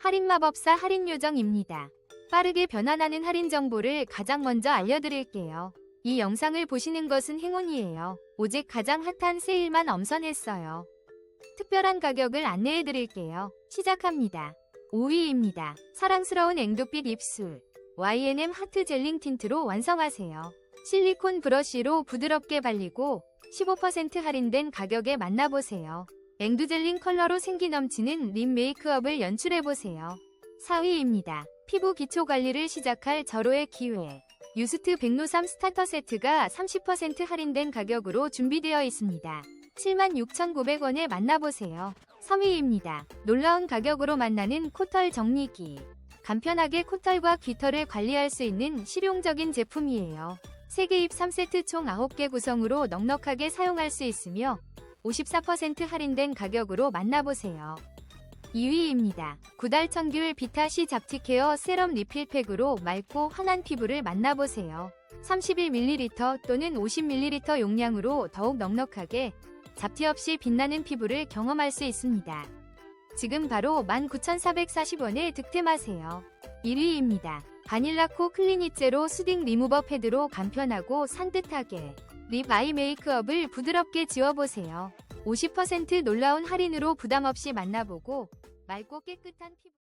할인 마법사 할인 요정입니다. 빠르게 변환하는 할인 정보를 가장 먼저 알려드릴게요. 이 영상을 보시는 것은 행운이에요. 오직 가장 핫한 세일만 엄선했어요. 특별한 가격을 안내해드릴게요. 시작합니다. 5위입니다. 사랑스러운 앵두빛 입술. YNM 하트 젤링 틴트로 완성하세요. 실리콘 브러쉬로 부드럽게 발리고 15% 할인된 가격에 만나보세요. 앵두젤링 컬러로 생기 넘치는 립 메이크업을 연출해보세요. 4위입니다. 피부 기초 관리를 시작할 절호의 기회. 유스트 백로삼 스타터 세트가 30% 할인된 가격으로 준비되어 있습니다. 76,900원에 만나보세요. 3위입니다. 놀라운 가격으로 만나는 코털 정리기. 간편하게 코털과 귀털을 관리할 수 있는 실용적인 제품이에요. 3개 입 3세트 총 9개 구성으로 넉넉하게 사용할 수 있으며 54% 할인된 가격으로 만나보세요. 2위입니다. 구달 청귤 비타시 잡티케어 세럼 리필팩으로 맑고 환한 피부를 만나보세요. 31ml 또는 50ml 용량으로 더욱 넉넉하게 잡티 없이 빛나는 피부를 경험할 수 있습니다. 지금 바로 19,440원에 득템하세요. 1위입니다. 바닐라코 클리니제로 수딩 리무버 패드로 간편하고 산뜻하게 립 아이 메이크업을 부드럽게 지워보세요. 50% 놀라운 할인으로 부담 없이 만나보고 맑고 깨끗한 피부